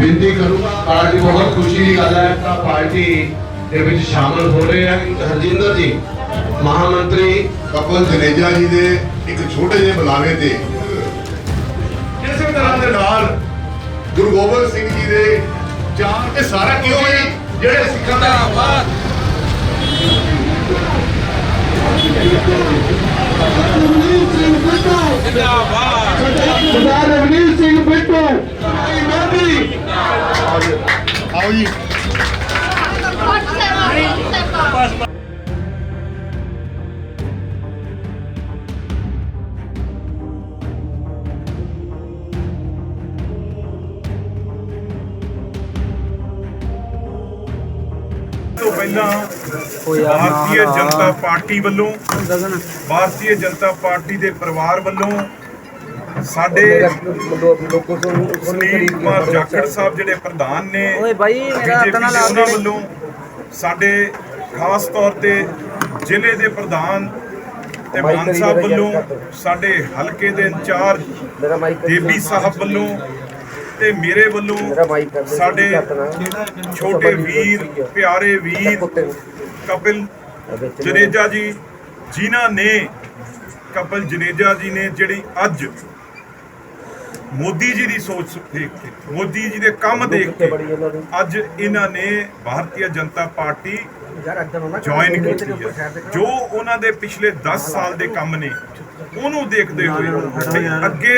ਬੇਨਤੀ ਕਰੂੰਗਾ ਪਾਰਟੀ ਬਹੁਤ ਖੁਸ਼ੀ ਦੀ ਗੱਲ ਹੈ ਤਾਂ ਪਾਰਟੀ ਦੇ ਵਿੱਚ ਸ਼ਾਮਲ ਹੋ ਰਹੇ ਹਨ ਹਰਜਿੰਦਰ ਜੀ ਮਹਾਮੰਤਰੀ ਕਪਲ ਜਨੇਜਾ ਜੀ ਦੇ ਇੱਕ ਛੋਟੇ ਜਿਹੇ ਬੁਲਾਵੇ ਤੇ ਇਸੇ ਤਰ੍ਹਾਂ ਦੇ ਨਾਲ ਗੁਰੂ ਗੋਬਿੰਦ ਸਿੰਘ ਜੀ ਦੇ ਚਾਰ ਤੇ ਸਾਰਾ ਕਿਉਂ ਹੈ ਜਿਹੜੇ ਸਿੱਖਾਂ ਦਾ ਰਵਨੀਤ ਸਿੰਘ ਬਿੱਟੂ ਭਾਈ ਮੋਦੀ ਆਓ ਜੀ। ਤੋਂ ਪਹਿਲਾਂ ਭਾਰਤੀ ਜਨਤਾ ਪਾਰਟੀ ਵੱਲੋਂ ਭਾਰਤੀ ਜਨਤਾ ਪਾਰਟੀ ਦੇ ਪਰਿਵਾਰ ਵੱਲੋਂ ਸਾਡੇ ਸੁਨੀਲ ਕੁਮਾਰ ਜਾਖੜ ਸਾਹਿਬ ਜਿਹੜੇ ਪ੍ਰਧਾਨ ਨੇ ਓਏ ਬਾਈ ਮੇਰਾ ਹੱਥ ਨਾ ਲਾ ਉਹਨਾਂ ਦੇ। ਵੱਲੋਂ ਸਾਡੇ ਖਾਸ ਤੌਰ ਤੇ ਜ਼ਿਲ੍ਹੇ ਦੇ ਪ੍ਰਧਾਨ ਤੇ ਮਾਨ ਸਾਹਿਬ ਵੱਲੋਂ ਸਾਡੇ ਹਲਕੇ ਦੇ ਇੰਚਾਰਜ ਮੇਰਾ ਮਾਈਕ ਦੇਵੀ ਸਾਹਿਬ ਵੱਲੋਂ ਤੇ ਮੇਰੇ ਵੱਲੋਂ ਸਾਡੇ ਛੋਟੇ ਵੀਰ ਪਿਆਰੇ ਵੀਰ ਕਪਿਲ ਜਨੇਜਾ ਜੀ ਜਿਨ੍ਹਾਂ ਨੇ ਕਪਿਲ ਜਨੇਜਾ ਜੀ ਨੇ ਜਿਹੜੀ ਅੱਜ ਮੋਦੀ ਜੀ ਦੀ ਸੋਚ ਦੇਖ ਕੇ ਮੋਦੀ ਜੀ ਦੇ ਕੰਮ ਦੇਖ ਕੇ ਅੱਜ ਇਹਨਾਂ ਨੇ ਭਾਰਤੀ ਜਨਤਾ ਪਾਰਟੀ ਜੁਆਇਨ ਕੀਤੀ ਹੈ। ਜੋ ਉਹਨਾਂ ਦੇ ਪਿਛਲੇ 10 ਸਾਲ ਦੇ ਕੰਮ ਨੇ ਉਹਨੂੰ ਦੇਖਦੇ ਹੋਏ ਅੱਗੇ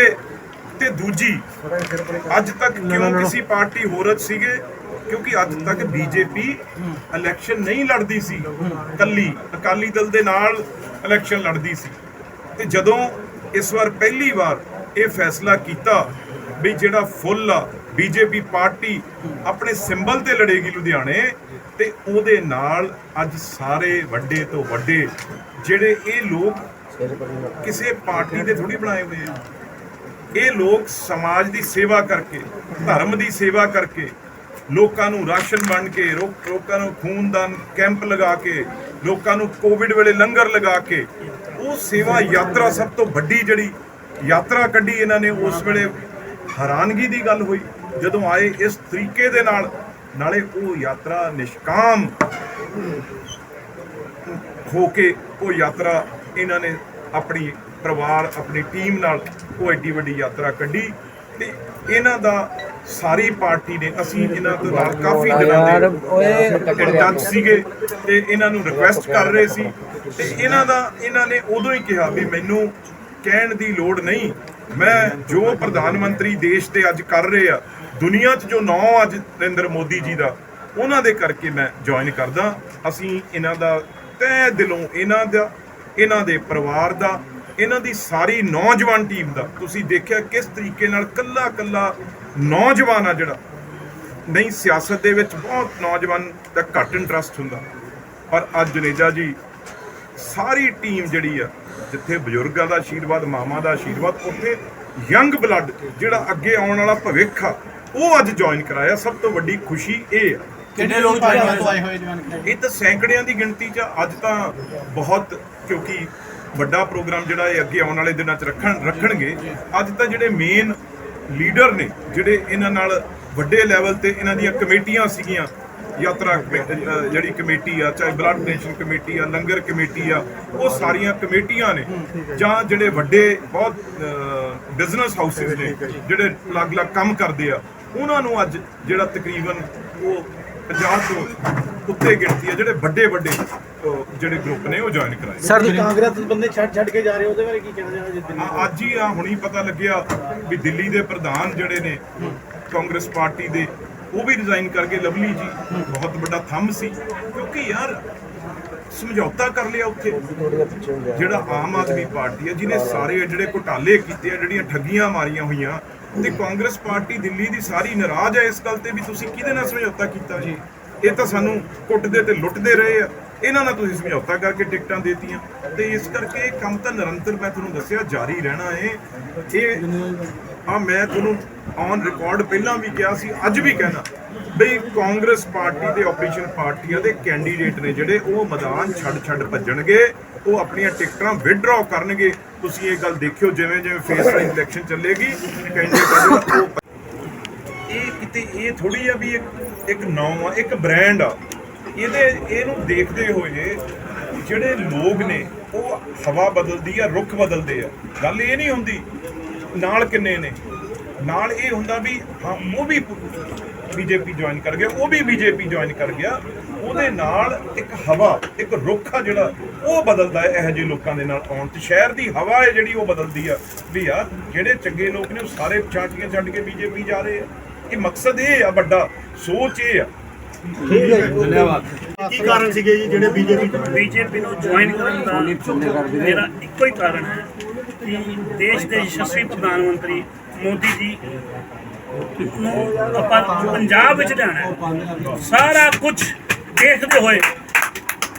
ਤੇ ਦੂਜੀ ਅੱਜ ਤੱਕ ਕਿਉਂ ਕਿਸੇ ਪਾਰਟੀ ਹੋਰਤ ਸੀਗੇ? ਕਿਉਂਕਿ ਅੱਜ ਤੱਕ ਬੀਜੇਪੀ ਇਲੈਕਸ਼ਨ ਨਹੀਂ ਲੜਦੀ ਸੀ। ਕੱਲੀ ਅਕਾਲੀ ਦਲ ਦੇ ਨਾਲ ਇਲੈਕਸ਼ਨ ਲੜਦੀ ਸੀ। ਤੇ ਜਦੋਂ ਇਸ ਵਾਰ ਪਹਿਲੀ ਵਾਰ ਇਹ ਫੈਸਲਾ ਕੀਤਾ ਵੀ ਜਿਹੜਾ ਫੁੱਲ ਆ, ਬੀਜੇਪੀ ਪਾਰਟੀ ਆਪਣੇ ਸਿੰਬਲ ਤੇ ਲੜੇਗੀ ਲੁਧਿਆਣੇ ਤੇ ਉਹਦੇ ਨਾਲ ਅੱਜ ਸਾਰੇ ਵੱਡੇ ਤੋਂ ਵੱਡੇ ਜਿਹੜੇ ਇਹ ਲੋਕ ਕਿਸੇ ਪਾਰਟੀ ਦੇ ਥੋੜੀ ਬਣਾਏ ਹੋਏ ਆ। ਇਹ ਲੋਕ ਸਮਾਜ ਦੀ ਸੇਵਾ ਕਰਕੇ, ਧਰਮ ਦੀ ਸੇਵਾ ਕਰਕੇ ਲੋਕਾਂ ਨੂੰ ਰਾਸ਼ਨ ਵੰਡ ਕੇ, ਰੋ- ਲੋਕਾਂ ਨੂੰ ਖੂਨਦਾਨ ਕੈਂਪ ਲਗਾ ਕੇ, ਲੋਕਾਂ ਨੂੰ ਕੋਵਿਡ ਵੇਲੇ ਲੰਗਰ ਲਗਾ ਕੇ, ਉਹ ਸੇਵਾ ਯਾਤਰਾ ਸਭ ਤੋਂ ਵੱਡੀ ਜਿਹੜੀ ਯਾਤਰਾ ਕੱਢੀ ਇਹਨਾਂ ਨੇ ਉਸ ਵੇਲੇ ਹੈਰਾਨਗੀ ਦੀ ਗੱਲ ਹੋਈ। ਜਦੋਂ ਆਏ ਇਸ ਤਰੀਕੇ ਦੇ ਨਾਲ ਨਾਲੇ ਉਹ ਯਾਤਰਾ ਨਿਸ਼ਕਾਮ ਹੋ ਕੇ ਉਹ ਯਾਤਰਾ ਇਹਨਾਂ ਨੇ ਆਪਣੀ ਪਰਿਵਾਰ ਆਪਣੀ ਟੀਮ ਨਾਲ ਉਹ ਐਡੀ ਵੱਡੀ ਯਾਤਰਾ ਕੱਢੀ ਤੇ ਇਹਨਾਂ ਦਾ ਸਾਰੀ ਪਾਰਟੀ ਨੇ ਅਸੀਂ ਇਹਨਾਂ ਤੋਂ ਨਾਲ ਕਾਫੀ ਦਿਨਾਂ ਦੇ ਇੰਟੱਚ ਸੀਗੇ ਤੇ ਇਹਨਾਂ ਨੂੰ ਰਿਕੁਐਸਟ ਕਰ ਰਹੇ ਸੀ ਤੇ ਇਹਨਾਂ ਦਾ ਇਹਨਾਂ ਨੇ ਉਦੋਂ ਹੀ ਕਿਹਾ ਵੀ ਮੈਨੂੰ ਕਹਿਣ ਦੀ ਲੋੜ ਨਹੀਂ। ਮੈਂ ਜੋ ਪ੍ਰਧਾਨ ਮੰਤਰੀ ਦੇਸ਼ ਦੇ ਅੱਜ ਕਰ ਰਹੇ ਆ, ਦੁਨੀਆ 'ਚ ਜੋ ਨਾਂ ਅੱਜ ਨਰਿੰਦਰ ਮੋਦੀ ਜੀ ਦਾ, ਉਹਨਾਂ ਦੇ ਕਰਕੇ ਮੈਂ ਜੁਆਇਨ ਕਰਦਾ। ਅਸੀਂ ਇਹਨਾਂ ਦਾ ਤਹਿ ਦਿਲੋਂ ਇਹਨਾਂ ਦਾ, ਇਹਨਾਂ ਦੇ ਪਰਿਵਾਰ ਦਾ, ਇਹਨਾਂ ਦੀ ਸਾਰੀ ਨੌਜਵਾਨ ਟੀਮ ਦਾ, ਤੁਸੀਂ ਦੇਖਿਆ ਕਿਸ ਤਰੀਕੇ ਨਾਲ ਕੱਲਾ ਕੱਲਾ ਨੌਜਵਾਨ ਆ ਜਿਹੜਾ। ਨਹੀਂ, ਸਿਆਸਤ ਦੇ ਵਿੱਚ ਬਹੁਤ ਨੌਜਵਾਨ ਦਾ ਘੱਟ ਇੰਟਰਸਟ ਹੁੰਦਾ। ਪਰ ਅੱਜ ਜਨੇਜਾ ਜੀ, ਸਾਰੀ ਟੀਮ ਜਿਹੜੀ ਆ ਜਿੱਥੇ ਬਜ਼ੁਰਗਾਂ ਦਾ ਆਸ਼ੀਰਵਾਦ ਮਾਮਾ ਦਾ ਆਸ਼ੀਰਵਾਦ ਉੱਥੇ ਯੰਗ ਬਲੱਡ ਜਿਹੜਾ ਅੱਗੇ ਆਉਣ ਵਾਲਾ ਭਵਿੱਖ ਆ ਉਹ ਅੱਜ ਜੁਆਇਨ ਕਰਾਇਆ। ਸਭ ਤੋਂ ਵੱਡੀ ਖੁਸ਼ੀ ਇਹ ਆ। ਕਿੰਨੇ ਲੋਕ ਤੋਂ ਆਏ ਹੋਏ ਜਵਾਨ ਇਹ ਤਾਂ ਸੈਂਕੜਿਆਂ ਦੀ ਗਿਣਤੀ 'ਚ ਅੱਜ ਤਾਂ ਬਹੁਤ ਕਿਉਂਕਿ ਵੱਡਾ ਪ੍ਰੋਗਰਾਮ ਜਿਹੜਾ ਇਹ ਅੱਗੇ ਆਉਣ ਵਾਲੇ ਦਿਨਾਂ 'ਚ ਰੱਖਣ ਰੱਖਣਗੇ। ਅੱਜ ਤਾਂ ਜਿਹੜੇ ਮੇਨ ਲੀਡਰ ਨੇ ਜਿਹੜੇ ਇਹਨਾਂ ਨਾਲ ਵੱਡੇ ਲੈਵਲ ਤੇ ਇਹਨਾਂ ਦੀਆਂ ਕਮੇਟੀਆਂ ਸੀਗੀਆਂ ਯਾਤਰਾ ਜਿਹੜੀ ਕਮੇਟੀ ਆ ਚਾਹੇ ਬਲੱਡ ਡੋਨੇਸ਼ਨ ਕਮੇਟੀ ਆ ਲੰਗਰ ਕਮੇਟੀ ਆ ਉਹ ਸਾਰੀਆਂ ਕਮੇਟੀਆਂ ਨੇ। ਜਾਂ। ਜਿਹੜੇ ਵੱਡੇ ਬਹੁਤ ਬਿਜ਼ਨਸ ਹਾਊਸਿਸ ਨੇ ਜਿਹੜੇ ਅਲੱਗ-ਅਲੱਗ ਕੰਮ ਕਰਦੇ ਆ ਉਹਨਾਂ ਨੂੰ ਅੱਜ ਜਿਹੜਾ ਤਕਰੀਬਨ ਉਹ 50 ਤੋਂ ਉੱਤੇ ਗਿਣਤੀ ਆ ਜਿਹੜੇ ਵੱਡੇ ਵੱਡੇ ਜਿਹੜੇ ਗਰੁੱਪ ਨੇ ਉਹ ਜੁਆਇਨ ਕਰਾਏ। ਸਰ ਕਾਂਗਰਸ ਦੇ ਬੰਦੇ ਛੱਡ ਛੱਡ ਕੇ ਜਾ ਰਹੇ ਉਹਦੇ ਬਾਰੇ ਕੀ ਕਹਿਣਾ ਚਾਹੁੰਦੇ ਜੀ ਦਿੱਲੀ ਆ- ਅੱਜ ਹੀ ਆ ਹੁਣੀ ਪਤਾ ਲੱਗਿਆ ਵੀ ਦਿੱਲੀ ਦੇ ਪ੍ਰਧਾਨ ਜਿਹੜੇ ਨੇ ਕਾਂਗਰਸ ਪਾਰਟੀ ਦੇ ਉਹ ਵੀ ਰਿਜ਼ਾਈਨ ਕਰਕੇ ਲਵਲੀ ਜੀ, ਬਹੁਤ ਵੱਡਾ ਥੰਮ ਸੀ। ਕਿਉਂਕਿ ਯਾਰ, ਸਮਝੌਤਾ ਕਰ ਲਿਆ ਉੱਥੇ। ਜਿਹੜਾ ਆਮ ਆਦਮੀ ਪਾਰਟੀ ਹੈ, ਜਿਹਨੇ ਸਾਰੇ ਜਿਹੜੇ ਘੁਟਾਲੇ ਕੀਤੇ ਆ, ਜਿਹੜੀਆਂ ਠੱਗੀਆਂ ਮਾਰੀਆਂ ਹੋਈਆਂ, ਤੇ ਕਾਂਗਰਸ ਪਾਰਟੀ ਦਿੱਲੀ ਦੀ ਸਾਰੀ ਨਾਰਾਜ਼ ਹੈ ਇਸ ਗੱਲ ਤੇ ਵੀ ਤੁਸੀਂ ਕਿਹਦੇ ਨਾਲ ਸਮਝੌਤਾ ਕੀਤਾ ਜੀ? ਇਹ ਤਾਂ ਸਾਨੂੰ ਕੁੱਟਦੇ ਤੇ ਲੁੱਟਦੇ ਰਹੇ ਆ। ਇਹਨਾਂ ਨਾਲ ਤੁਸੀਂ ਸਮਝੌਤਾ ਕਰਕੇ ਟਿਕਟਾਂ ਦੇਤੀਆਂ। ਤੇ ਇਸ ਕਰਕੇ ਇਹ ਕੰਮ ਤਾਂ ਨਿਰੰਤਰ ਮੈਂ ਤੁਹਾਨੂੰ ਦੱਸਿਆ, ਜਾਰੀ ਰਹਿਣਾ ਹੈ। ਇਹ ਹਾਂ, ਮੈਂ ਤੁਹਾਨੂੰ ਔਨ ਰਿਕਾਰਡ ਪਹਿਲਾਂ ਵੀ ਕਿਹਾ ਸੀ, ਅੱਜ ਵੀ ਕਹਿਣਾ ਬਈ ਕਾਂਗਰਸ ਪਾਰਟੀ ਦੇ ਆਪੋਜੀਸ਼ਨ ਪਾਰਟੀਆਂ ਦੇ ਕੈਂਡੀਡੇਟ ਨੇ ਜਿਹੜੇ, ਉਹ ਮੈਦਾਨ ਛੱਡ ਛੱਡ ਭੱਜਣਗੇ, ਉਹ ਆਪਣੀਆਂ ਟਿਕਟਾਂ ਵਿਡਰਾਅ ਕਰਨਗੇ। ਤੁਸੀਂ ਇਹ ਗੱਲ ਦੇਖਿਓ ਜਿਵੇਂ ਜਿਵੇਂ ਫੇਸ ਵਾਈਜ਼ ਇਲੈਕਸ਼ਨ ਚੱਲੇਗੀ ਕੈਂਡੀਡੇਟ ਉਹ ਇਹ ਤੇ ਇਹ ਥੋੜੀ ਆ ਵੀ ਇੱਕ ਇੱਕ ਨਾਮ ਆ, ਇੱਕ ਬ੍ਰਾਂਡ ਆ। ਇਹਦੇ, ਇਹਨੂੰ ਦੇਖਦੇ ਹੋਏ ਜਿਹੜੇ ਲੋਕ ਨੇ, ਉਹ ਹਵਾ ਬਦਲਦੀ ਆ, ਰੁੱਖ ਬਦਲਦੇ ਆ। ਗੱਲ ਇਹ ਨਹੀਂ ਹੁੰਦੀ ਨਾਲ ਕਿੰਨੇ ਨੇ? ਨਾਲ ਇਹ ਹੁੰਦਾ ਵੀ ਉਹ ਵੀ ਬੀਜੇਪੀ ਜੁਆਇਨ ਕਰ ਗਿਆ ਉਹ ਵੀ ਬੀਜੇਪੀ ਜੁਆਇਨ ਕਰ ਗਿਆ। ਉਹਦੇ ਨਾਲ ਇੱਕ ਹਵਾ ਇੱਕ ਰੁੱਖ ਆ ਜਿਹੜਾ ਉਹ ਬਦਲਦਾ ਹੈ ਇਹੋ ਜਿਹੇ ਲੋਕਾਂ ਦੇ ਨਾਲ ਆਉਣ ਤੇ ਸ਼ਹਿਰ ਦੀ ਹਵਾ ਹੈ ਜਿਹੜੀ ਉਹ ਬਦਲਦੀ ਆ ਵੀ ਯਾਰ ਜਿਹੜੇ ਚੰਗੇ ਲੋਕ ਨੇ ਉਹ ਸਾਰੇ ਚਾਟੀਆਂ ਛੱਡ ਕੇ ਬੀਜੇਪੀ ਜਾ ਰਹੇ ਆ। ਇਹ ਮਕਸਦ ਇਹ ਆ ਵੱਡਾ ਸੋਚ ਇਹ ਆ। ਕੀ ਕਾਰਨ ਸੀਗੇ ਜੀ ਜਿਹੜੇ ਬੀਜੇਪੀ ਬੀਜੇਪੀ ਨੂੰ ਜੁਆਇਨ ਕਰਨ ਦਾ ਮੇਰਾ ਇੱਕੋ ਹੀ ਕਾਰਨ ਹੈ। ਕਿ ਦੇਸ਼ ਦੇ ਯਸ਼ਸਵੀ ਪ੍ਰਧਾਨ ਮੰਤਰੀ ਮੋਦੀ ਜੀ ਨੂੰ ਆਪਾਂ ਪੰਜਾਬ ਵਿੱਚ ਲਿਆਉਣਾ ਸਾਰਾ ਕੁਝ ਦੇਖਦੇ ਹੋਏ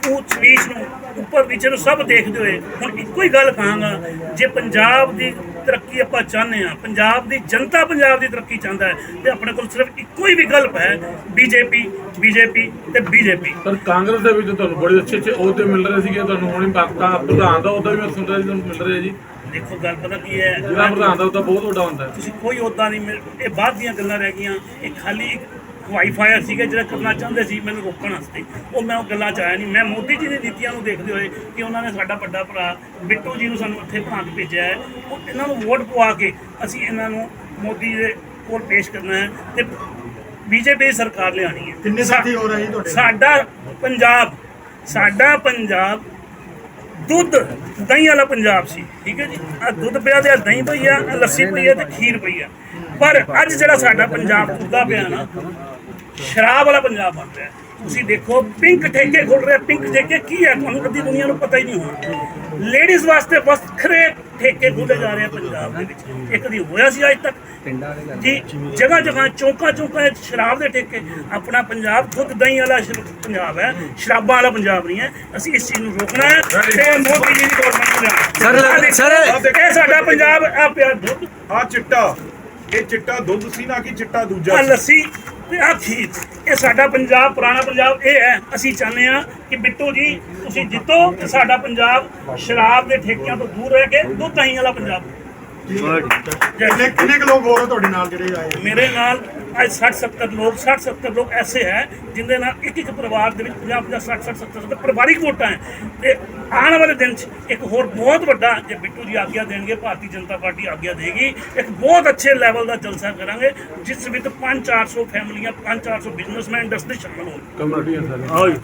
ਉੱਚ ਨੀਚ ਨੂੰ, ਉੱਪਰ ਨੀਚੇ ਨੂੰ ਸਭ ਦੇਖਦੇ ਹੋਏ ਹੁਣ ਇੱਕੋ ਹੀ ਗੱਲ ਕਹਾਂਗਾ, ਜੇ ਪੰਜਾਬ ਦੀ ਤਰੱਕੀ ਆਪਾਂ ਚਾਹੁੰਦੇ ਆ ਪੰਜਾਬ ਦੀ ਜਨਤਾ ਪੰਜਾਬ ਦੀ ਤਰੱਕੀ ਚਾਹੁੰਦਾ ਹੈ, ਤੇ ਆਪਣੇ ਕੋਲ ਸਿਰਫ ਇੱਕੋ ਹੀ ਵਿਕਲਪ ਹੈ ਬੀਜੇਪੀ ਬੀਜੇਪੀ ਤੇ ਬੀਜੇਪੀ। ਪਰ ਕਾਂਗਰਸ ਦੇ ਵਿੱਚ ਤੁਹਾਨੂੰ ਬੜੇ ਅੱਛੇ ਅੱਛੇ ਅਹੁਦੇ ਮਿਲ ਰਹੇ ਸੀਗੇ, ਤੁਹਾਨੂੰ ਹੁਣ ਪਾਕਿਸਤਾਨ ਪ੍ਰਧਾਨ ਦਾ ਅਹੁਦਾ ਵੀ ਮੈਂ ਸੁਣ ਰਿਹਾ ਸੀ, ਤੁਹਾਨੂੰ ਮਿਲ ਰਿਹਾ ਜੀ। ਦੇਖੋ ਗੱਲ ਪਤਾ ਕੀ ਹੈ? ਜਿਹੜਾ ਪ੍ਰਧਾਨ ਦਾ ਅਹੁਦਾ ਬਹੁਤ ਵੱਡਾ ਹੁੰਦਾ ਤੁਸੀਂ ਕੋਈ ਉਦਾਂ ਨਹੀਂ ਇਹ ਬਾਅਦ ਦੀਆਂ ਗੱਲਾਂ ਰਹਿ ਗਈਆਂ। ਇਹ ਖਾਲੀ ਇੱਕ ਹਵਾਈ ਫਾਇਰ ਸੀਗਾ ਜਿਹੜਾ ਕਰਨਾ ਚਾਹੁੰਦੇ ਸੀ ਮੈਨੂੰ ਰੋਕਣ ਵਾਸਤੇ। ਉਹ ਮੈਂ ਉਹ ਗੱਲਾਂ ਚ ਆਇਆ ਨਹੀਂ। ਮੈਂ ਮੋਦੀ ਜੀ ਦੀ ਨੀਤੀਆਂ ਨੂੰ ਦੇਖਦੇ ਹੋਏ ਕਿ ਉਹਨਾਂ ਨੇ ਸਾਡਾ ਵੱਡਾ ਭਰਾ ਬਿੱਟੂ ਜੀ ਨੂੰ ਸਾਨੂੰ ਇੱਥੇ ਬਣਾ ਕੇ ਭੇਜਿਆ ਹੈ। ਉਹ ਇਹਨਾਂ ਨੂੰ ਵੋਟ ਪਵਾ ਕੇ ਅਸੀਂ ਇਹਨਾਂ ਨੂੰ ਮੋਦੀ ਦੇ ਕੋਲ ਪੇਸ਼ ਕਰਨਾ ਹੈ ਤੇ ਬੀਜੇਪੀ ਸਰਕਾਰ ਲਿਆਣੀ ਹੈ। ਕਿੰਨੇ ਸਾਥੀ ਹੋ ਰਹੇ ਜੀ ਤੁਹਾਡੇ ਸਾਡਾ ਪੰਜਾਬ ਸਾਡਾ ਪੰਜਾਬ ਦੁੱਧ, ਦਹੀਂ ਵਾਲਾ ਪੰਜਾਬ ਸੀ, ਠੀਕ ਹੈ ਜੀ? ਆ ਦੁੱਧ ਪਿਆ ਤੇ ਆਹ ਦਹੀਂ ਪਈ ਆ, ਆਹ ਲੱਸੀ ਪਈ ਆ ਤੇ ਖੀਰ ਪਈ ਆ। ਪਰ ਅੱਜ ਜਿਹੜਾ ਸਾਡਾ ਪੰਜਾਬ ਤੁਰਦਾ ਪਿਆ ਨਾ, ਸ਼ਰਾਬ ਵਾਲਾ ਪੰਜਾਬ ਬਣ ਰਿਹਾ। ਤੁਸੀਂ ਦੇਖੋ, ਪਿੰਕ ਠੇਕੇ ਖੁੱਲ ਰਿਹਾ ਪਿੰਕ ਠੇਕੇ ਕੀ ਹੈ ਤੁਹਾਨੂੰ ਅੱਧੀ ਦੁਨੀਆ ਨੂੰ ਪਤਾ ਹੀ ਨਹੀਂ ਹੋਣਾ। ਲੇਡੀਜ਼ ਵਾਸਤੇ ਵੱਖਰੇ ਠੇਕੇ ਖੁੱਲੇ ਜਾ ਰਹੇ ਆ ਪੰਜਾਬ ਦੇ ਵਿੱਚ। ਇੱਕ ਦੀ ਹੋਇਆ ਸੀ ਅੱਜ ਤੱਕ ਜੀ ਜਗ੍ਹਾ ਜਗ੍ਹਾ ਚੌਂਕਾ ਚੌਂਕਾ ਸ਼ਰਾਬ ਦੇ ਠੇਕੇ। ਆਪਣਾ ਪੰਜਾਬ ਦੁੱਧ ਦਹੀਂ ਵਾਲਾ ਪੰਜਾਬ ਹੈ। ਸ਼ਰਾਬਾਂ ਵਾਲਾ ਪੰਜਾਬ ਨਹੀਂ ਹੈ। ਅਸੀਂ ਇਸ ਚੀਜ਼ ਨੂੰ ਰੋਕਣਾ ਹੈ ਤੇ ਮੋਦੀ ਜੀ ਦੀ ਗਵਰਨਮੈਂਟ ਨੂੰ ਸਰ ਇਹ ਸਾਡਾ ਪੰਜਾਬ ਆ ਪਿਆ ਦੁੱਧ। ਆ ਚਿੱਟਾ। ਇਹ ਚਿੱਟਾ ਦੁੱਧ ਸੀ ਨਾ ਕਿ ਚਿੱਟਾ ਦੂਜਾ। ਲੱਸੀ ਤੇ ਆ ਖੀਰ। ਇਹ ਸਾਡਾ ਪੰਜਾਬ ਪੁਰਾਣਾ ਪੰਜਾਬ ਇਹ ਹੈ। ਅਸੀਂ ਚਾਹੁੰਦੇ ਆ ਕਿ ਬਿੱਟੂ ਜੀ ਤੁਸੀਂ ਜਿੱਤੋ ਤੇ ਸਾਡਾ ਪੰਜਾਬ ਸ਼ਰਾਬ ਦੇ ਠੇਕਿਆਂ ਤੋਂ ਦੂਰ ਰਹਿ ਕੇ ਦੁੱਧ ਦਹੀਂ ਵਾਲਾ ਪੰਜਾਬ ਕਿੰਨੇ ਕਿੰਨੇ ਕੁ ਲੋਕ ਹੋ ਰਹੇ ਤੁਹਾਡੇ ਨਾਲ ਜਿਹੜੇ ਆਏ ਮੇਰੇ ਨਾਲ ਅੱਜ 60 70 ਲੋਕ 60 70 ਲੋਕ ਐਸੇ ਹੈ ਜਿਨ੍ਹਾਂ ਨਾਲ ਇੱਕ ਇੱਕ ਪਰਿਵਾਰ ਦੇ ਵਿੱਚ 50 50 60 60 70 70 ਪਰਿਵਾਰਿਕ ਵੋਟਾਂ ਹੈ। ਤੇ ਆਉਣ ਵਾਲੇ ਦਿਨ 'ਚ ਇੱਕ ਹੋਰ ਬਹੁਤ ਵੱਡਾ ਜੇ ਬਿੱਟੂ ਜੀ ਆਗਿਆ ਦੇਣਗੇ ਭਾਰਤੀ ਜਨਤਾ ਪਾਰਟੀ ਆਗਿਆ ਦੇਗੀ। ਇੱਕ ਬਹੁਤ ਅੱਛੇ ਲੈਵਲ ਦਾ ਜਲਸਾ ਕਰਾਂਗੇ ਜਿਸ ਵਿੱਚ 5 400 ਫੈਮਲੀਆਂ 5 400 ਬਿਜ਼ਨਸਮੈਨ ਇੰਡਸਟਰੀ ਸ਼ਾਮਲ ਹੋਣ ਕਮੇਟੀ ਹੈ ਸਾਰੀ।